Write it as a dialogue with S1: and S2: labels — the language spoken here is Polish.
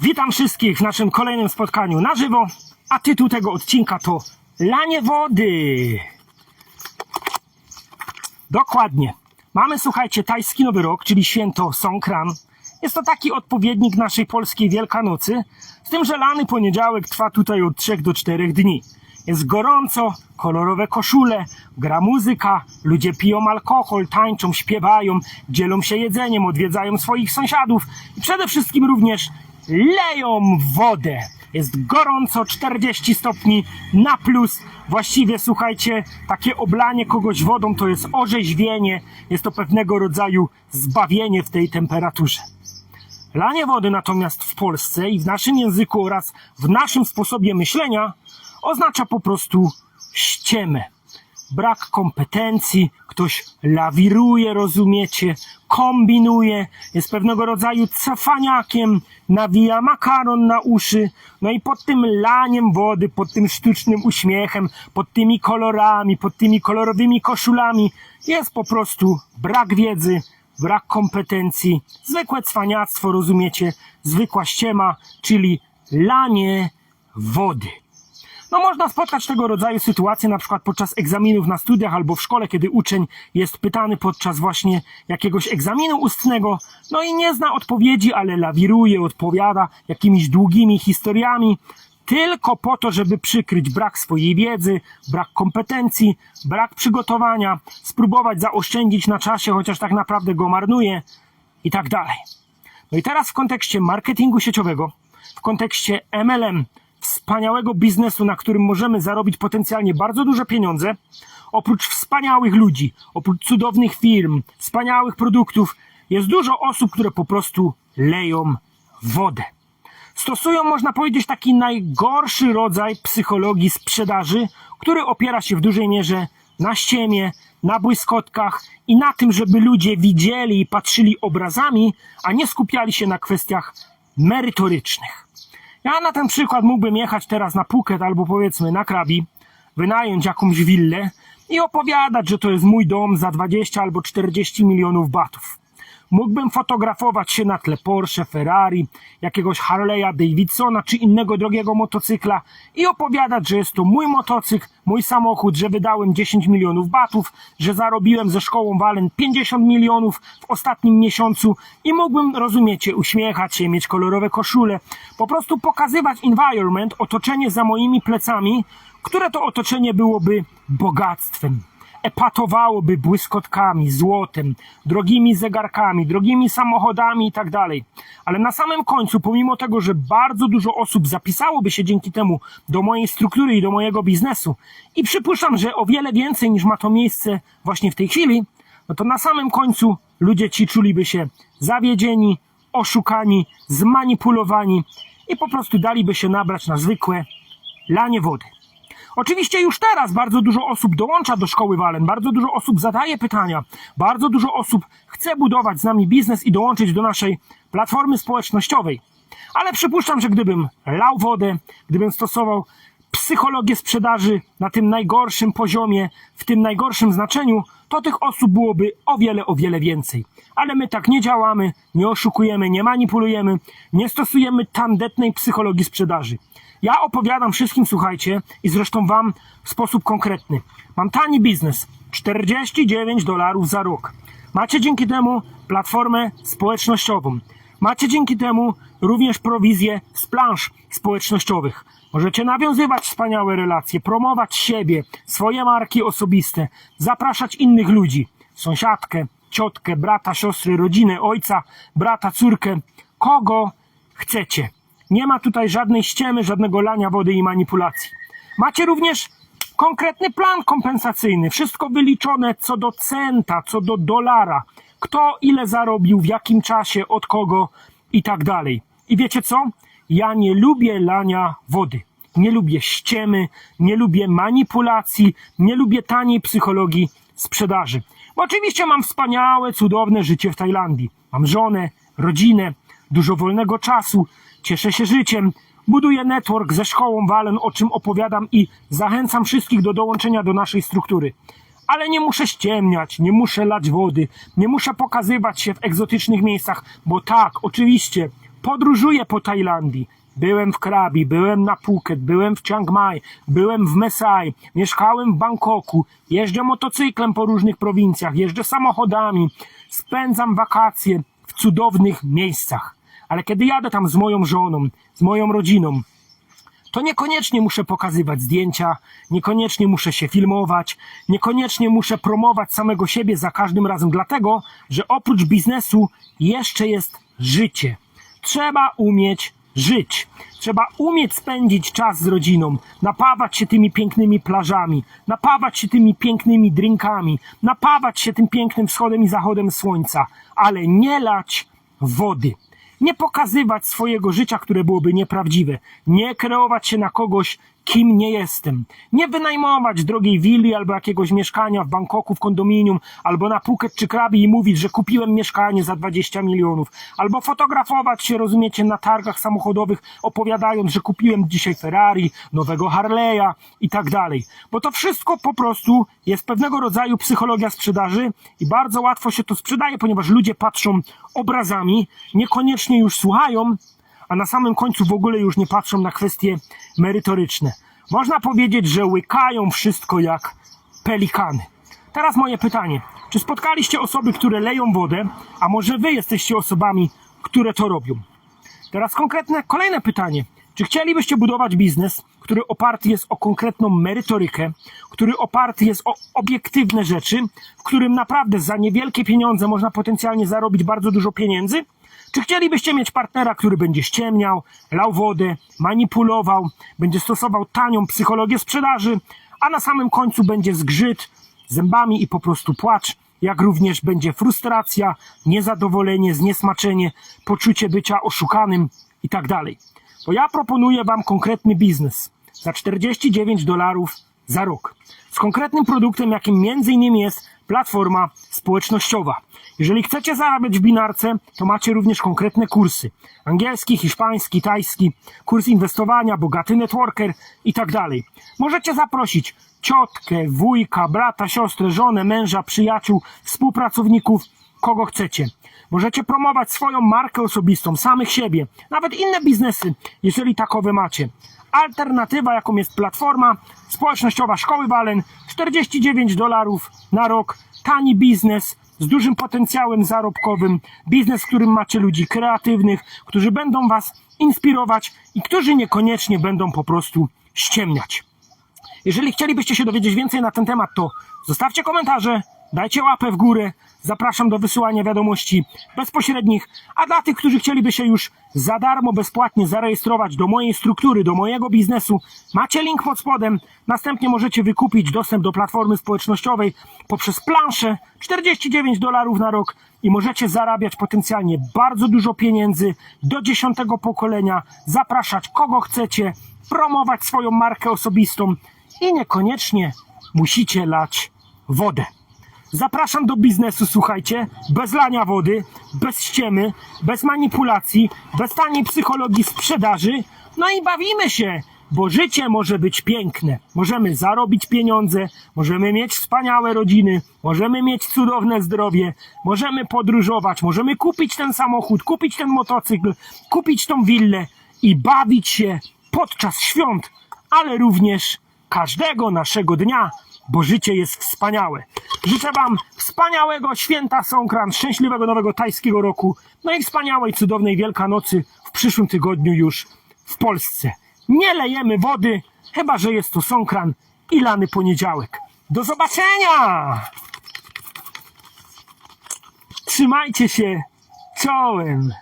S1: Witam wszystkich w naszym kolejnym spotkaniu na żywo, a tytuł tego odcinka to Lanie wody. Dokładnie. Mamy, słuchajcie, tajski Nowy Rok, czyli święto Songkran. Jest to taki odpowiednik naszej polskiej Wielkanocy, z tym, że lany poniedziałek trwa tutaj od 3 do 4 dni. Jest gorąco, kolorowe koszule, gra muzyka, ludzie piją alkohol, tańczą, śpiewają, dzielą się jedzeniem, odwiedzają swoich sąsiadów i przede wszystkim również leją wodę. Jest gorąco, 40 stopni na plus. Właściwie, słuchajcie, takie oblanie kogoś wodą to jest orzeźwienie, jest to pewnego rodzaju zbawienie w tej temperaturze. Lanie wody natomiast w Polsce i w naszym języku oraz w naszym sposobie myślenia oznacza po prostu ściemę. Brak kompetencji, ktoś lawiruje, rozumiecie, kombinuje, jest pewnego rodzaju cofaniakiem, nawija makaron na uszy, no i pod tym laniem wody, pod tym sztucznym uśmiechem, pod tymi kolorami, pod tymi kolorowymi koszulami jest po prostu brak wiedzy, brak kompetencji, zwykłe cwaniactwo, rozumiecie, zwykła ściema, czyli lanie wody. No można spotkać tego rodzaju sytuacje na przykład podczas egzaminów na studiach albo w szkole, kiedy uczeń jest pytany podczas właśnie jakiegoś egzaminu ustnego, no i nie zna odpowiedzi, ale lawiruje, odpowiada jakimiś długimi historiami, tylko po to, żeby przykryć brak swojej wiedzy, brak kompetencji, brak przygotowania, spróbować zaoszczędzić na czasie, chociaż tak naprawdę go marnuje i tak dalej. No i teraz w kontekście marketingu sieciowego, w kontekście MLM, wspaniałego biznesu, na którym możemy zarobić potencjalnie bardzo duże pieniądze, oprócz wspaniałych ludzi, oprócz cudownych firm, wspaniałych produktów, jest dużo osób, które po prostu leją wodę. Stosują, można powiedzieć, taki najgorszy rodzaj psychologii sprzedaży, który opiera się w dużej mierze na ściemie, na błyskotkach i na tym, żeby ludzie widzieli i patrzyli obrazami, a nie skupiali się na kwestiach merytorycznych. Ja na ten przykład mógłbym jechać teraz na Phuket albo powiedzmy na Krabi, wynająć jakąś willę i opowiadać, że to jest mój dom za 20 albo 40 milionów batów. Mógłbym fotografować się na tle Porsche, Ferrari, jakiegoś Harley'a Davidsona czy innego drogiego motocykla i opowiadać, że jest to mój motocykl, mój samochód, że wydałem 10 milionów batów, że zarobiłem ze szkołą Walen 50 milionów w ostatnim miesiącu i mógłbym, rozumiecie, uśmiechać się, mieć kolorowe koszule, po prostu pokazywać environment, otoczenie za moimi plecami, które to otoczenie byłoby bogactwem epatowałoby błyskotkami, złotem, drogimi zegarkami, drogimi samochodami i tak dalej. Ale na samym końcu, pomimo tego, że bardzo dużo osób zapisałoby się dzięki temu do mojej struktury i do mojego biznesu i przypuszczam, że o wiele więcej niż ma to miejsce właśnie w tej chwili, no to na samym końcu ludzie ci czuliby się zawiedzieni, oszukani, zmanipulowani i po prostu daliby się nabrać na zwykłe lanie wody. Oczywiście już teraz bardzo dużo osób dołącza do szkoły Walen, bardzo dużo osób zadaje pytania, bardzo dużo osób chce budować z nami biznes i dołączyć do naszej platformy społecznościowej. Ale przypuszczam, że gdybym lał wodę, gdybym stosował psychologię sprzedaży na tym najgorszym poziomie, w tym najgorszym znaczeniu, to tych osób byłoby o wiele, o wiele więcej. Ale my tak nie działamy, nie oszukujemy, nie manipulujemy, nie stosujemy tandetnej psychologii sprzedaży. Ja opowiadam wszystkim, słuchajcie, i zresztą wam w sposób konkretny. Mam tani biznes, 49 dolarów za rok. Macie dzięki temu platformę społecznościową. Macie dzięki temu również prowizję z plansz społecznościowych. Możecie nawiązywać wspaniałe relacje, promować siebie, swoje marki osobiste, zapraszać innych ludzi, sąsiadkę, ciotkę, brata, siostry, rodzinę, ojca, brata, córkę, kogo chcecie. Nie ma tutaj żadnej ściemy, żadnego lania wody i manipulacji. Macie również konkretny plan kompensacyjny, wszystko wyliczone co do centa, co do dolara, kto ile zarobił, w jakim czasie, od kogo i tak dalej. I wiecie co? Ja nie lubię lania wody. Nie lubię ściemy, nie lubię manipulacji, nie lubię taniej psychologii sprzedaży. Bo oczywiście mam wspaniałe, cudowne życie w Tajlandii. Mam żonę, rodzinę, dużo wolnego czasu, cieszę się życiem, buduję network ze szkołą Walen, o czym opowiadam i zachęcam wszystkich do dołączenia do naszej struktury. Ale nie muszę ściemniać, nie muszę lać wody, nie muszę pokazywać się w egzotycznych miejscach, bo tak, oczywiście, podróżuję po Tajlandii. Byłem w Krabi, byłem na Phuket, byłem w Chiang Mai, byłem w Mesai, mieszkałem w Bangkoku, jeżdżę motocyklem po różnych prowincjach, jeżdżę samochodami, spędzam wakacje w cudownych miejscach. Ale kiedy jadę tam z moją żoną, z moją rodziną, to niekoniecznie muszę pokazywać zdjęcia, niekoniecznie muszę się filmować, niekoniecznie muszę promować samego siebie za każdym razem, dlatego że oprócz biznesu jeszcze jest życie. Trzeba umieć żyć. Trzeba umieć spędzić czas z rodziną, napawać się tymi pięknymi plażami, napawać się tymi pięknymi drinkami, napawać się tym pięknym wschodem i zachodem słońca, ale nie lać wody. Nie pokazywać swojego życia, które byłoby nieprawdziwe. Nie kreować się na kogoś, kim nie jestem. Nie wynajmować drogiej willi albo jakiegoś mieszkania w Bangkoku w kondominium, albo na Phuket czy Krabi i mówić, że kupiłem mieszkanie za 20 milionów. Albo fotografować się, rozumiecie, na targach samochodowych, opowiadając, że kupiłem dzisiaj Ferrari, nowego Harley'a i tak dalej. Bo to wszystko po prostu jest pewnego rodzaju psychologia sprzedaży i bardzo łatwo się to sprzedaje, ponieważ ludzie patrzą obrazami, niekoniecznie już słuchają, a na samym końcu w ogóle już nie patrzą na kwestie merytoryczne. Można powiedzieć, że łykają wszystko jak pelikany. Teraz moje pytanie. Czy spotkaliście osoby, które leją wodę, a może wy jesteście osobami, które to robią? Teraz konkretne kolejne pytanie. Czy chcielibyście budować biznes, który oparty jest o konkretną merytorykę, który oparty jest o obiektywne rzeczy, w którym naprawdę za niewielkie pieniądze można potencjalnie zarobić bardzo dużo pieniędzy? Czy chcielibyście mieć partnera, który będzie ściemniał, lał wodę, manipulował, będzie stosował tanią psychologię sprzedaży, a na samym końcu będzie zgrzyt zębami i po prostu płacz, jak również będzie frustracja, niezadowolenie, zniesmaczenie, poczucie bycia oszukanym i tak dalej. Bo ja proponuję Wam konkretny biznes za 49 dolarów za rok. Z konkretnym produktem, jakim między innymi jest platforma społecznościowa. Jeżeli chcecie zarabiać w binarce, to macie również konkretne kursy. Angielski, hiszpański, tajski, kurs inwestowania, bogaty networker i tak dalej. Możecie zaprosić ciotkę, wujka, brata, siostrę, żonę, męża, przyjaciół, współpracowników, kogo chcecie. Możecie promować swoją markę osobistą, samych siebie, nawet inne biznesy, jeżeli takowe macie. Alternatywa, jaką jest platforma społecznościowa Szkoły Walen, 49 dolarów na rok, tani biznes z dużym potencjałem zarobkowym, biznes, w którym macie ludzi kreatywnych, którzy będą Was inspirować i którzy niekoniecznie będą po prostu ściemniać. Jeżeli chcielibyście się dowiedzieć więcej na ten temat, to zostawcie komentarze, dajcie łapę w górę. Zapraszam do wysyłania wiadomości bezpośrednich, a dla tych, którzy chcieliby się już za darmo, bezpłatnie zarejestrować do mojej struktury, do mojego biznesu, macie link pod spodem. Następnie możecie wykupić dostęp do platformy społecznościowej poprzez planszę 49 dolarów na rok i możecie zarabiać potencjalnie bardzo dużo pieniędzy do dziesiątego pokolenia, zapraszać kogo chcecie, promować swoją markę osobistą i niekoniecznie musicie lać wodę. Zapraszam do biznesu, słuchajcie, bez lania wody, bez ściemy, bez manipulacji, bez taniej psychologii sprzedaży. No i bawimy się, bo życie może być piękne. Możemy zarobić pieniądze, możemy mieć wspaniałe rodziny, możemy mieć cudowne zdrowie, możemy podróżować, możemy kupić ten samochód, kupić ten motocykl, kupić tą willę i bawić się podczas świąt, ale również każdego naszego dnia, bo życie jest wspaniałe. Życzę Wam wspaniałego święta Songkran, szczęśliwego nowego tajskiego roku, no i wspaniałej, cudownej Wielkanocy w przyszłym tygodniu już w Polsce. Nie lejemy wody, chyba że jest to Songkran i lany poniedziałek. Do zobaczenia! Trzymajcie się czołem!